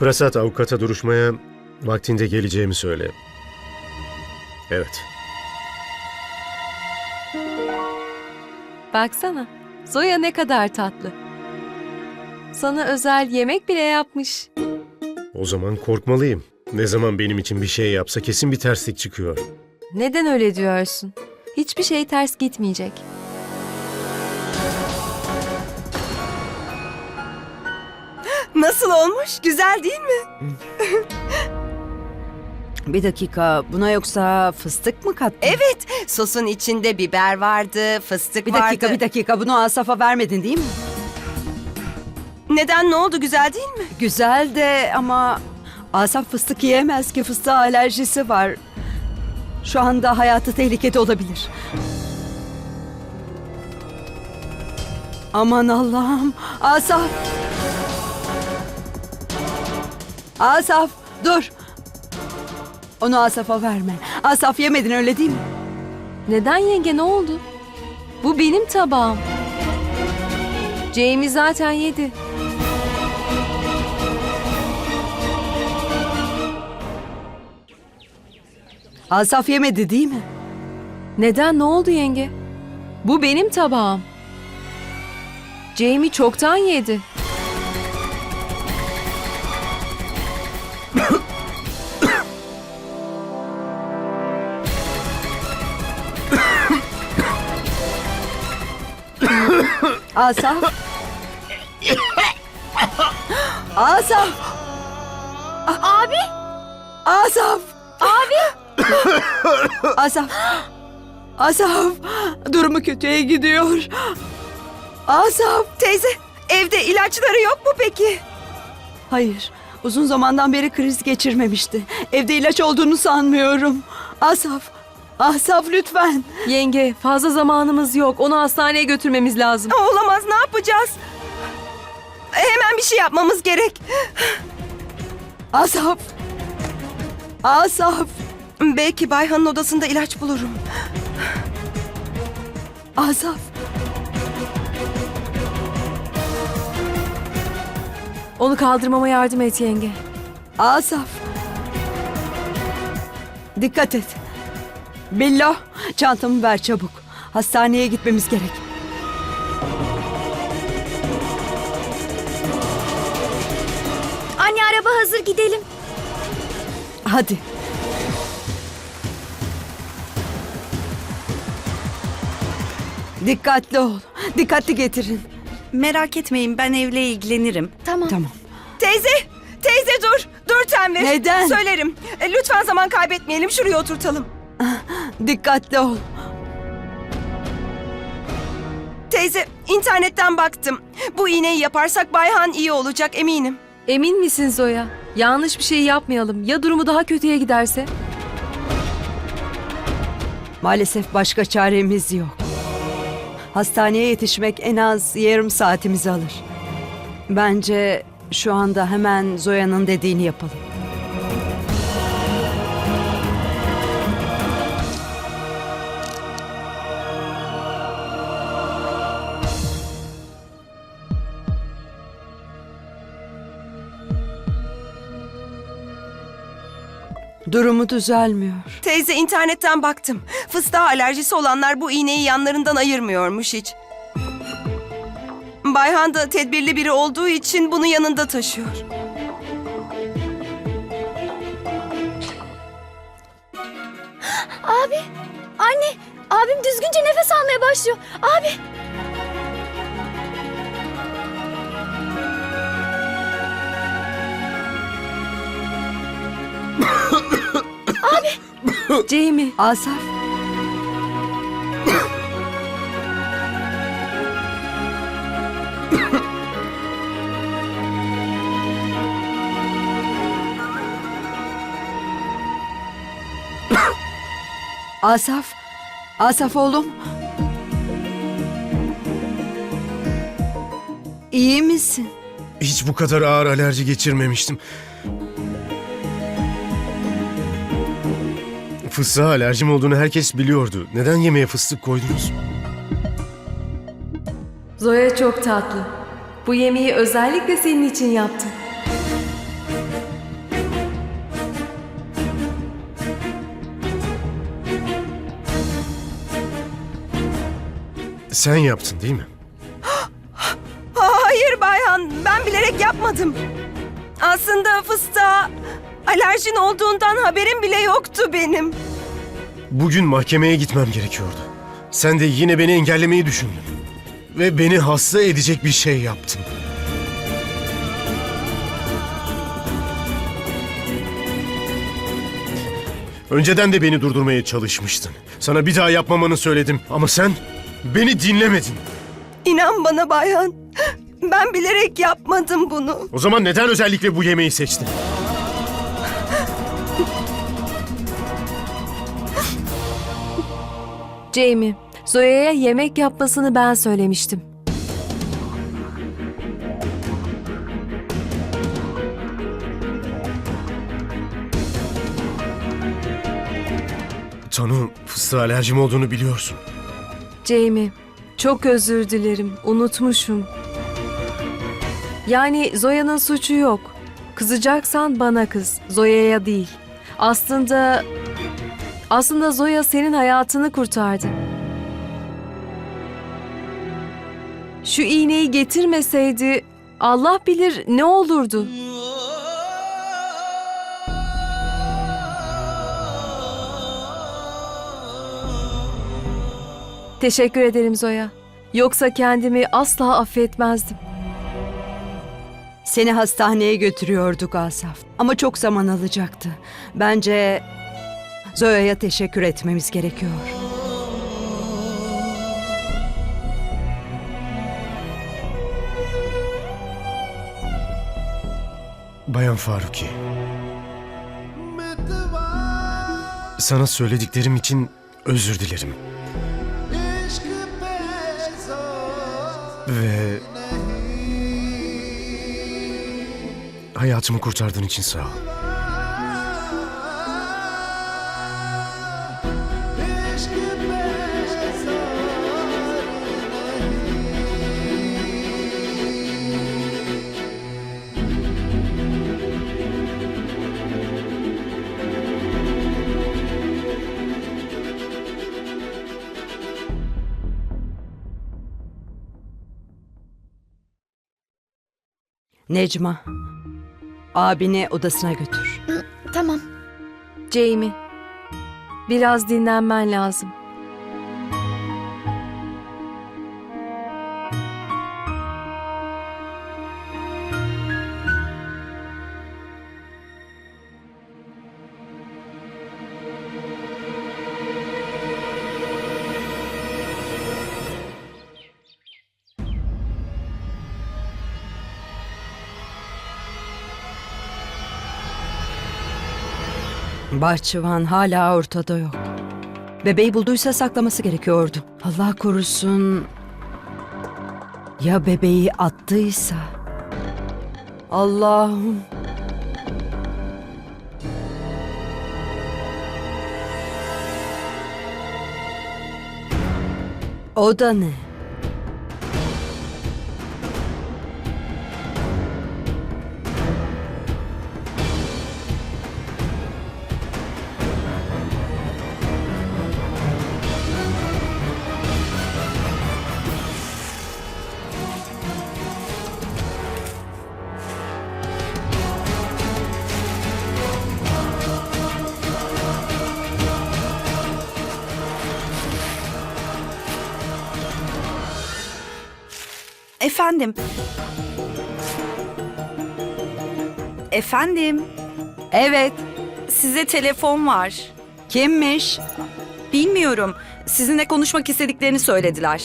Prasat avukata duruşmaya vaktinde geleceğimi söyle. Evet. Baksana. Zoya ne kadar tatlı. Sana özel yemek bile yapmış. O zaman korkmalıyım. Ne zaman benim için bir şey yapsa kesin bir terslik çıkıyor. Neden öyle diyorsun? Hiçbir şey ters gitmeyecek. Nasıl olmuş? Güzel değil mi? Bir dakika buna yoksa fıstık mı kattın? Evet. Sosun içinde biber vardı, fıstık Bir vardı. dakika bir dakika bunu Asaf'a vermedin değil mi? Neden ne oldu? Güzel değil mi? Güzel de ama Asaf fıstık yiyemez ki fıstığa alerjisi var. Şu anda hayatı tehlikede olabilir. Aman Allah'ım. Asaf. Asaf dur. Onu Asaf'a verme. Asaf yemedin öyle değil mi? Neden yenge ne oldu? Bu benim tabağım. Jamie zaten yedi. Asaf yemedi değil mi? Neden ne oldu yenge? Bu benim tabağım. Jamie çoktan yedi. Asaf. Asaf. Abi. Asaf. Abi. Asaf. Asaf. Durumu kötüye gidiyor. Asaf. Teyze, evde ilaçları yok mu peki? Hayır. Uzun zamandan beri kriz geçirmemişti. Evde ilaç olduğunu sanmıyorum. Asaf. Asaf lütfen. Yenge fazla zamanımız yok. Onu hastaneye götürmemiz lazım. Olamaz, ne yapacağız? Hemen bir şey yapmamız gerek. Asaf. Asaf. Belki Bayhan'ın odasında ilaç bulurum. Asaf. Onu kaldırmama yardım et yenge. Asaf. Dikkat et. Billo, çantamı ver çabuk. Hastaneye gitmemiz gerek. Anne araba hazır gidelim. Hadi. Dikkatli ol. Dikkatli getirin. Merak etmeyin ben evle ilgilenirim. Tamam. Tamam. Teyze, teyze dur. Dur Tenver. Neden? Söylerim. E, Lütfen zaman kaybetmeyelim, şuraya oturtalım. Dikkatli ol. Teyze, internetten baktım. Bu iğneyi yaparsak Bayhan iyi olacak eminim. Emin misin Zoya? Yanlış bir şey yapmayalım. Ya durumu daha kötüye giderse? Maalesef başka çaremiz yok. Hastaneye yetişmek en az yarım saatimizi alır. Bence şu anda hemen Zoya'nın dediğini yapalım. Durumu düzelmiyor. Teyze internetten baktım. Fıstığa alerjisi olanlar bu iğneyi yanlarından ayırmıyormuş hiç. Bayhan da tedbirli biri olduğu için bunu yanında taşıyor. Abi, anne, abim düzgünce nefes almaya başlıyor. Abi. Jamie. Asaf. Asaf. Asaf oğlum. İyi misin? Hiç bu kadar ağır alerji geçirmemiştim. Fıstığa alerjim olduğunu herkes biliyordu. Neden yemeğe fıstık koydunuz? Zoya çok tatlı. Bu yemeği özellikle senin için yaptım. Sen yaptın değil mi? Hayır Bayhan, ben bilerek yapmadım. Aslında fıstığa alerjin olduğundan haberim bile yoktu benim. Bugün mahkemeye gitmem gerekiyordu. Sen de yine beni engellemeyi düşündün. Ve beni hasta edecek bir şey yaptın. Önceden de beni durdurmaya çalışmıştın. Sana bir daha yapmamanı söyledim ama sen beni dinlemedin. İnan bana Bayhan, ben bilerek yapmadım bunu. O zaman neden özellikle bu yemeği seçtin? Jamie, Zoya'ya yemek yapmasını ben söylemiştim. Tanu, fıstığa alerjim olduğunu biliyorsun. Jamie, çok özür dilerim. Unutmuşum. Yani Zoya'nın suçu yok. Kızacaksan bana kız, Zoya'ya değil. Aslında aslında Zoya senin hayatını kurtardı. Şu iğneyi getirmeseydi Allah bilir ne olurdu. Teşekkür ederim Zoya. Yoksa kendimi asla affetmezdim. Seni hastaneye götürüyorduk Asaf. Ama çok zaman alacaktı. Bence Zoya'ya teşekkür etmemiz gerekiyor. Bayan Faruki. Sana söylediklerim için özür dilerim. Ve hayatımı kurtardığın için sağ ol. Necma, abini odasına götür. Tamam. Jamie, biraz dinlenmen lazım. Bahçıvan hala ortada yok. Bebeği bulduysa saklaması gerekiyordu. Allah korusun. Ya bebeği attıysa? Allah'ım. O da ne? Efendim. Efendim. Evet. Size telefon var. Kimmiş? Bilmiyorum. Sizinle konuşmak istediklerini söylediler.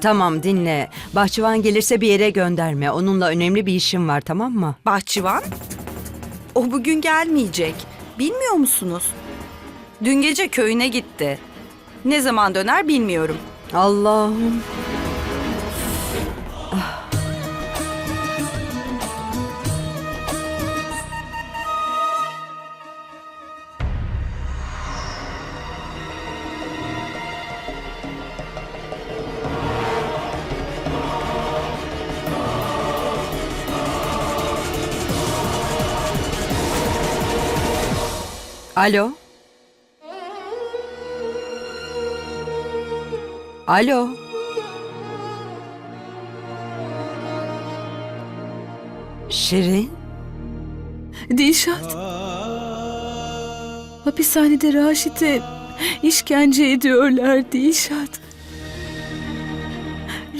Tamam dinle. Bahçıvan gelirse bir yere gönderme. Onunla önemli bir işim var tamam mı? Bahçıvan? O bugün gelmeyecek. Bilmiyor musunuz? Dün gece köyüne gitti. Ne zaman döner bilmiyorum. Allah'ım. Ah. Alo. Alo? Şirin? Dilşat. Hapishanede Raşit'e işkence ediyorlar Dilşat.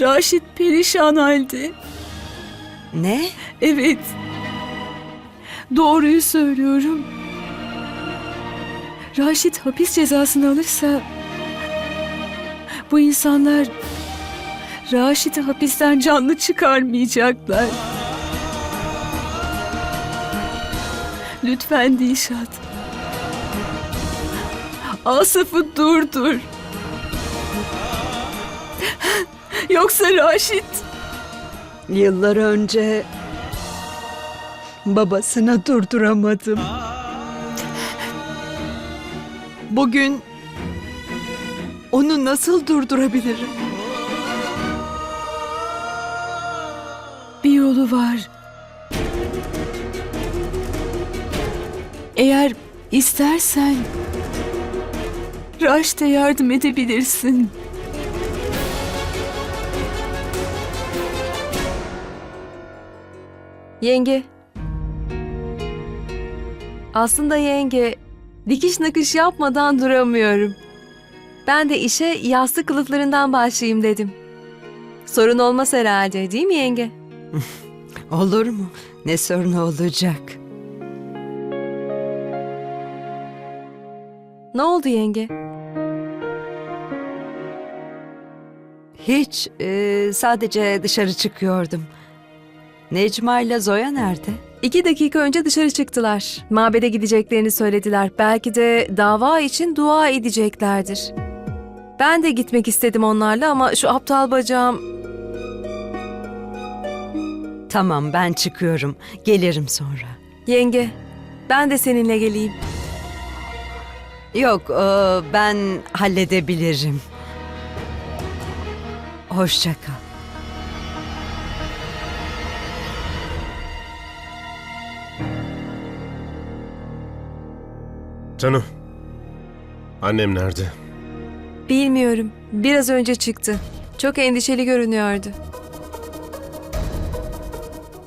Raşit perişan halde. Ne? Evet. Doğruyu söylüyorum. Raşit hapis cezasını alırsa bu insanlar Raşit'i hapisten canlı çıkarmayacaklar. Lütfen Dilşat. Asaf'ı durdur. Yoksa Raşit Yıllar önce babasını durduramadım. Bugün onu nasıl durdurabilirim? bir yolu var. Eğer istersen Raş'te yardım edebilirsin. Yenge. Aslında yenge, dikiş nakış yapmadan duramıyorum. Ben de işe yastık kılıflarından başlayayım dedim. Sorun olmaz herhalde değil mi yenge? Olur mu? Ne sorun olacak? Ne oldu yenge? Hiç, e, sadece dışarı çıkıyordum. Necma ile Zoya nerede? İki dakika önce dışarı çıktılar. Mabede gideceklerini söylediler. Belki de dava için dua edeceklerdir. Ben de gitmek istedim onlarla ama şu aptal bacağım... Tamam ben çıkıyorum. Gelirim sonra. Yenge, ben de seninle geleyim. Yok, e, ben halledebilirim. Hoşça kal. Tanu. Annem nerede? Bilmiyorum. Biraz önce çıktı. Çok endişeli görünüyordu.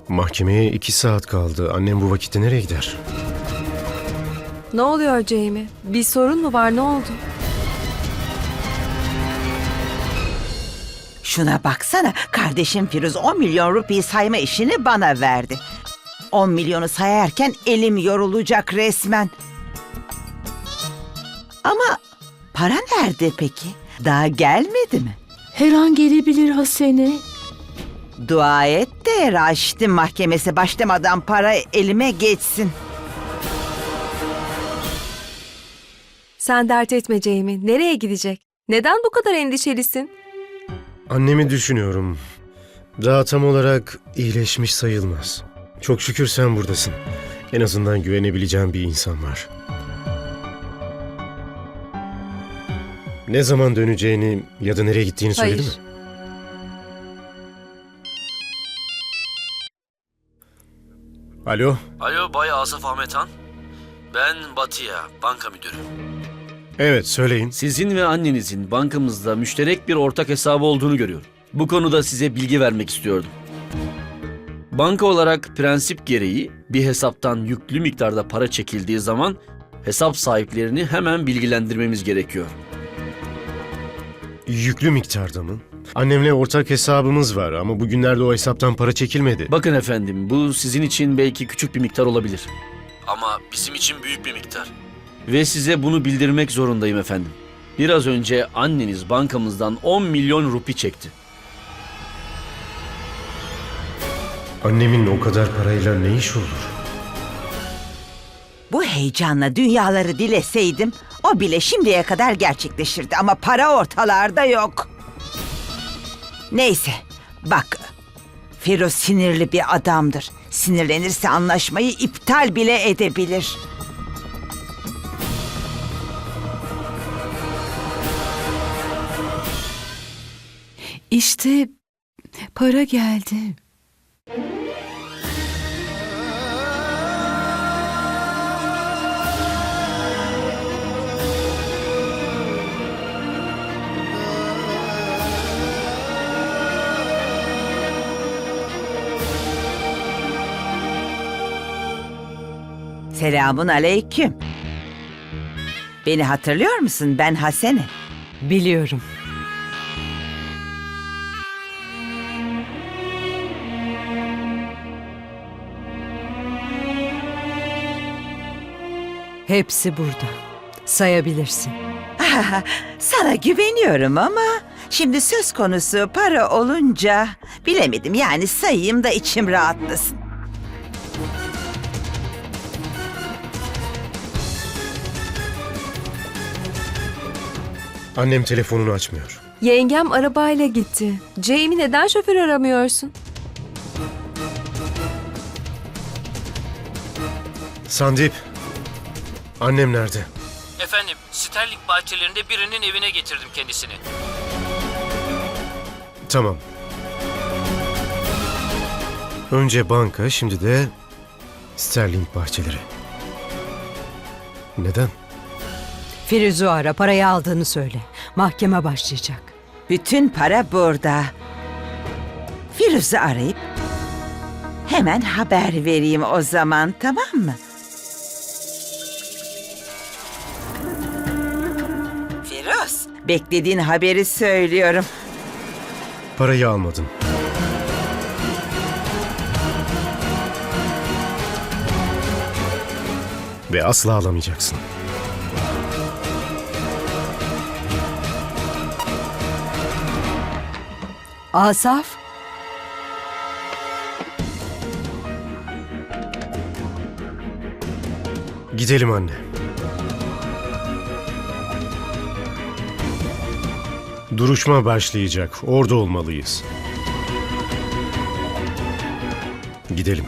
Mahkemeye iki saat kaldı. Annem bu vakitte nereye gider? Ne oluyor Jamie? Bir sorun mu var? Ne oldu? Şuna baksana kardeşim Firuz 10 milyon rupiyi sayma işini bana verdi. 10 milyonu sayarken elim yorulacak resmen. Ama para nerede peki? Daha gelmedi mi? Her an gelebilir Hasene. Dua et de Raşit'in mahkemesi başlamadan para elime geçsin. Sen dert etme Jamie. Nereye gidecek? Neden bu kadar endişelisin? Annemi düşünüyorum. Daha tam olarak iyileşmiş sayılmaz. Çok şükür sen buradasın. En azından güvenebileceğim bir insan var. Ne zaman döneceğini ya da nereye gittiğini söyledi Hayır. mi? Alo, Alo Bay Asaf Ahmet Han. Ben Batıya, banka müdürü. evet söyleyin. Sizin ve annenizin bankamızda müşterek bir ortak hesabı olduğunu görüyorum. Bu konuda size bilgi vermek istiyordum. Banka olarak prensip gereği bir hesaptan yüklü miktarda para çekildiği zaman hesap sahiplerini hemen bilgilendirmemiz gerekiyor. Yüklü miktarda mı? Annemle ortak hesabımız var ama bugünlerde o hesaptan para çekilmedi. Bakın efendim bu sizin için belki küçük bir miktar olabilir. Ama bizim için büyük bir miktar. Ve size bunu bildirmek zorundayım efendim. Biraz önce anneniz bankamızdan 10 milyon rupi çekti. Annemin o kadar parayla ne iş olur? Bu heyecanla dünyaları dileseydim bile şimdiye kadar gerçekleşirdi ama para ortalarda yok. Neyse bak Firuz sinirli bir adamdır. Sinirlenirse anlaşmayı iptal bile edebilir. İşte para geldi. Selamun aleyküm. Beni hatırlıyor musun? Ben Hasene. Biliyorum. Hepsi burada. Sayabilirsin. Sana güveniyorum ama şimdi söz konusu para olunca bilemedim yani sayayım da içim rahatlasın. Annem telefonunu açmıyor. Yengem arabayla gitti. Jamie neden şoför aramıyorsun? Sandip. Annem nerede? Efendim, Sterling bahçelerinde birinin evine getirdim kendisini. Tamam. Önce banka, şimdi de Sterling bahçeleri. Neden? Firuz'u ara parayı aldığını söyle. Mahkeme başlayacak. Bütün para burada. Firuz'u arayıp hemen haber vereyim o zaman tamam mı? Firuz, beklediğin haberi söylüyorum. Parayı almadın. Ve asla alamayacaksın. Asaf, Gidelim anne. Duruşma başlayacak. Orada olmalıyız. Gidelim.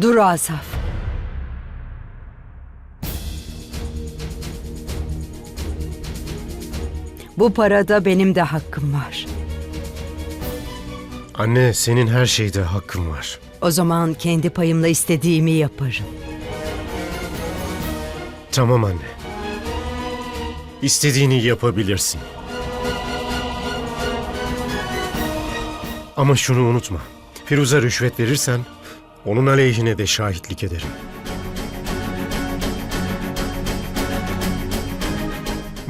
dur Asaf. Bu parada benim de hakkım var. Anne, senin her şeyde hakkın var. O zaman kendi payımla istediğimi yaparım. Tamam anne. İstediğini yapabilirsin. Ama şunu unutma. Firuz'a rüşvet verirsen onun aleyhine de şahitlik ederim.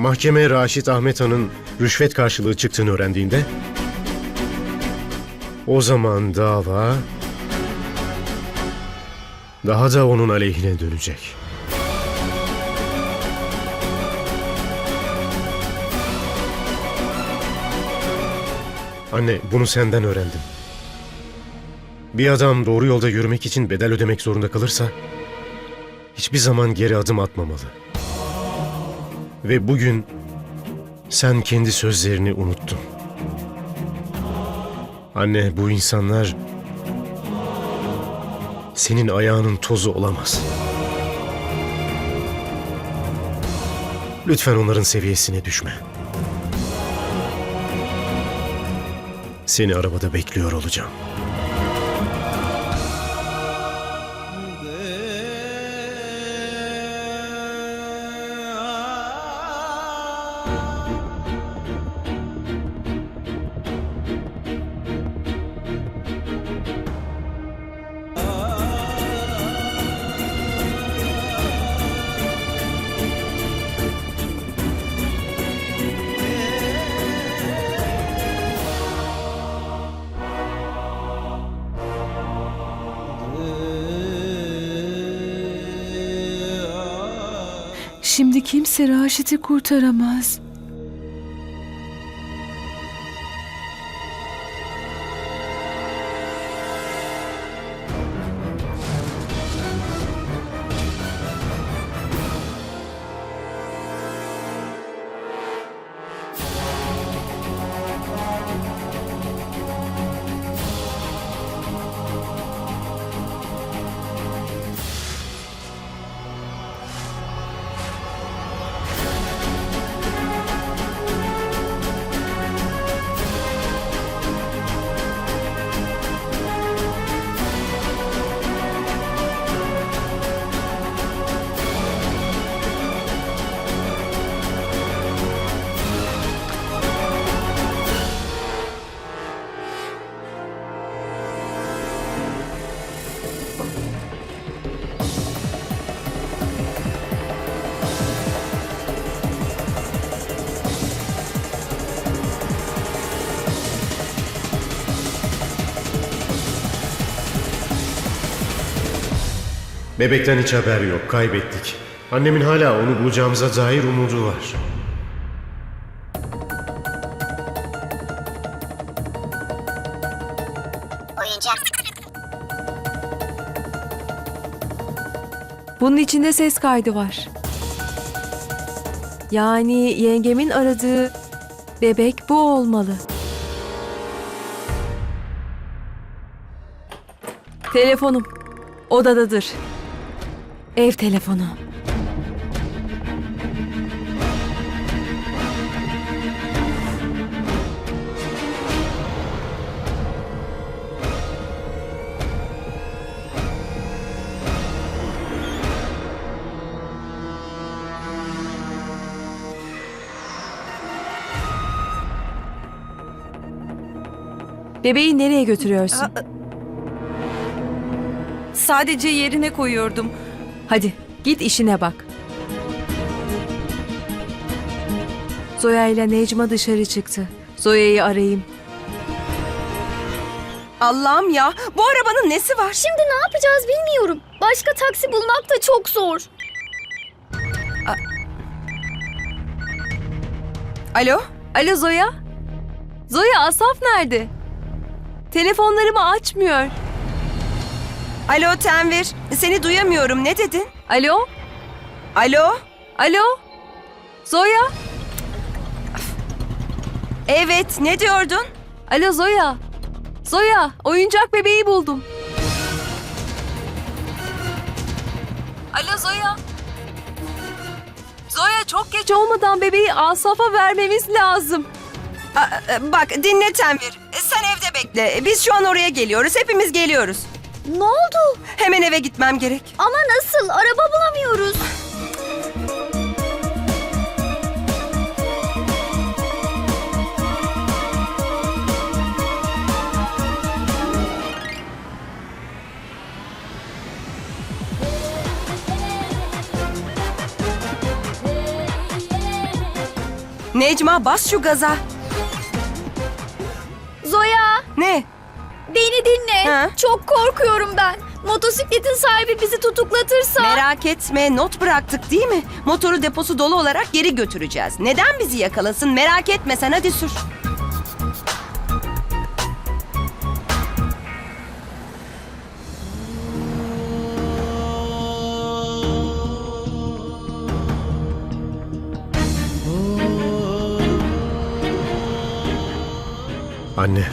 Mahkeme Raşit Ahmet Han'ın rüşvet karşılığı çıktığını öğrendiğinde o zaman dava daha da onun aleyhine dönecek. Anne, bunu senden öğrendim. Bir adam doğru yolda yürümek için bedel ödemek zorunda kalırsa hiçbir zaman geri adım atmamalı. Ve bugün sen kendi sözlerini unuttun. Anne, bu insanlar senin ayağının tozu olamaz. Lütfen onların seviyesine düşme. Seni arabada bekliyor olacağım. Kimse Raşit'i kurtaramaz. Bebekten hiç haber yok, kaybettik. Annemin hala onu bulacağımıza dair umudu var. Bunun içinde ses kaydı var. Yani yengemin aradığı bebek bu olmalı. Telefonum odadadır. Ev telefonu. Bebeği nereye götürüyorsun? Sadece yerine koyuyordum. Hadi git işine bak. Zoya ile Necma dışarı çıktı. Zoya'yı arayayım. Allah'ım ya bu arabanın nesi var? Şimdi ne yapacağız bilmiyorum. Başka taksi bulmak da çok zor. Alo? Alo Zoya? Zoya Asaf nerede? Telefonlarımı açmıyor. Alo Tenvir. Seni duyamıyorum. Ne dedin? Alo? Alo? Alo? Zoya? Evet ne diyordun? Alo Zoya? Zoya, oyuncak bebeği buldum. Alo Zoya? Zoya çok geç olmadan bebeği Asaf'a vermemiz lazım. Aa, e, bak dinle Tenvir. Sen evde bekle. Biz şu an oraya geliyoruz. Hepimiz geliyoruz. Ne oldu? Hemen eve gitmem gerek. Ama nasıl? Araba bulamıyoruz. Necma bas şu gaza. Zoya, Ne? Beni dinle. Ha? Çok korkuyorum ben. Motosikletin sahibi bizi tutuklatırsa... Merak etme not bıraktık değil mi? Motoru deposu dolu olarak geri götüreceğiz. Neden bizi yakalasın merak etme sen hadi sür. Anne.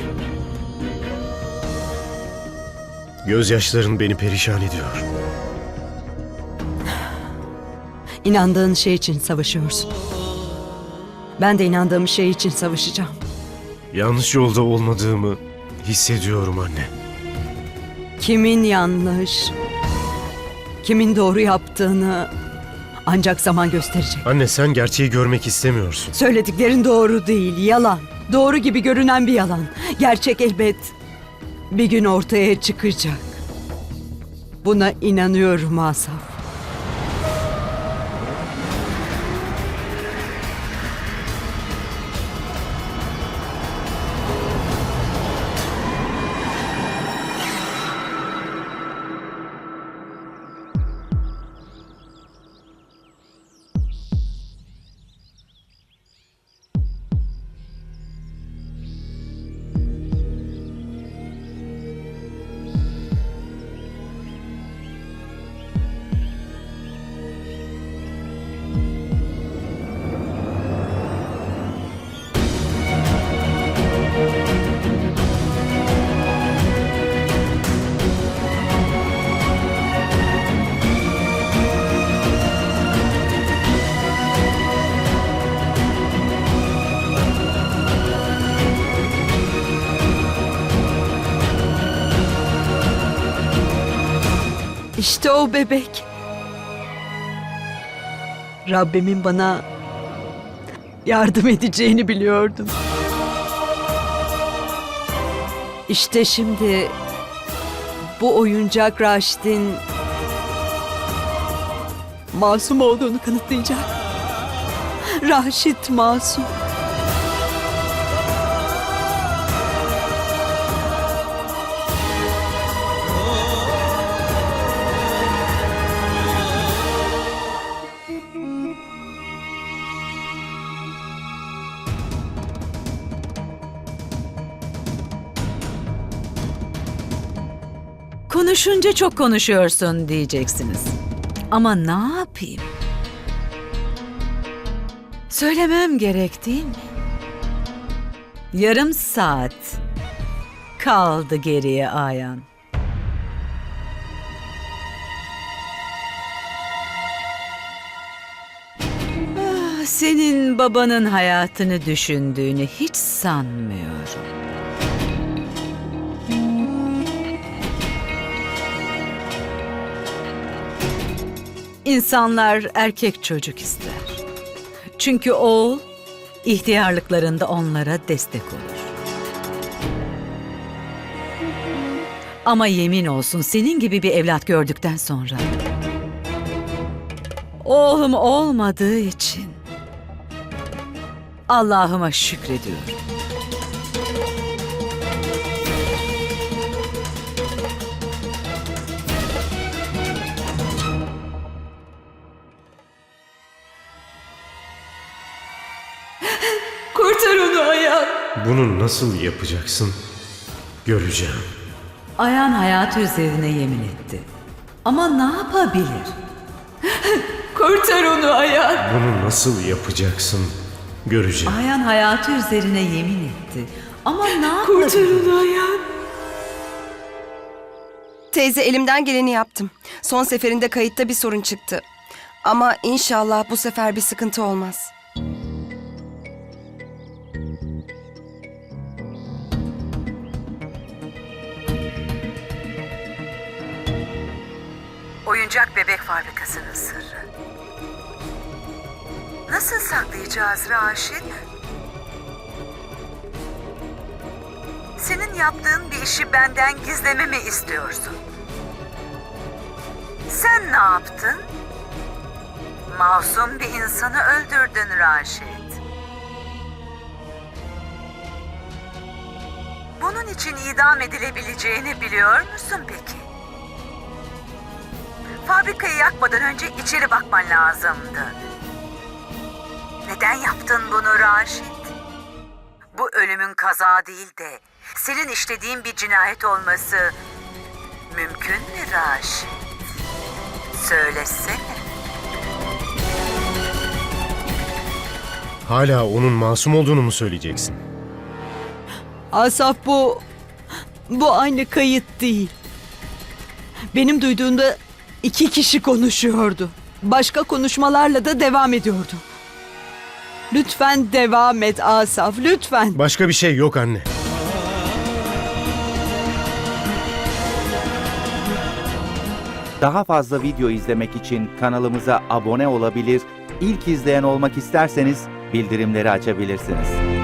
Gözyaşların beni perişan ediyor. İnandığın şey için savaşıyorsun. Ben de inandığım şey için savaşacağım. Yanlış yolda olmadığımı hissediyorum anne. Kimin yanlış, kimin doğru yaptığını ancak zaman gösterecek. Anne sen gerçeği görmek istemiyorsun. Söylediklerin doğru değil, yalan. Doğru gibi görünen bir yalan. Gerçek elbet bir gün ortaya çıkacak. Buna inanıyorum Asaf. İşte o bebek. Rabbimin bana yardım edeceğini biliyordum. İşte şimdi bu oyuncak Raşit'in masum olduğunu kanıtlayacak. Raşit masum. Konuşunca çok konuşuyorsun diyeceksiniz. Ama ne yapayım? Söylemem gerek değil mi? Yarım saat kaldı geriye Ayan. Ah, Senin babanın hayatını düşündüğünü hiç sanmıyorum. İnsanlar erkek çocuk ister. Çünkü oğul ihtiyarlıklarında onlara destek olur. Ama yemin olsun senin gibi bir evlat gördükten sonra oğlum olmadığı için Allah'ıma şükrediyorum. Bunu nasıl yapacaksın? Göreceğim. Ayan hayatı üzerine yemin etti. Ama ne yapabilir? Kurtar onu Ayan. Bunu nasıl yapacaksın? Göreceğim. Ayan hayatı üzerine yemin etti. Ama ne Kurtar yapabilir? onu Ayan. Teyze elimden geleni yaptım. Son seferinde kayıtta bir sorun çıktı. Ama inşallah bu sefer bir sıkıntı olmaz. Oyuncak bebek fabrikasının sırrı. Nasıl saklayacağız Raşit? Senin yaptığın bir işi benden gizlememi istiyorsun. Sen ne yaptın? Masum bir insanı öldürdün Raşit. Bunun için idam edilebileceğini biliyor musun peki? Fabrikayı yakmadan önce içeri bakman lazımdı. Neden yaptın bunu Raşit? Bu ölümün kaza değil de senin işlediğin bir cinayet olması mümkün mü Raşit? Söylesene. Hala onun masum olduğunu mu söyleyeceksin? Asaf bu... Bu aynı kayıt değil. Benim duyduğumda iki kişi konuşuyordu. Başka konuşmalarla da devam ediyordu. Lütfen devam et Asaf, lütfen. Başka bir şey yok anne. Daha fazla video izlemek için kanalımıza abone olabilir, ilk izleyen olmak isterseniz bildirimleri açabilirsiniz.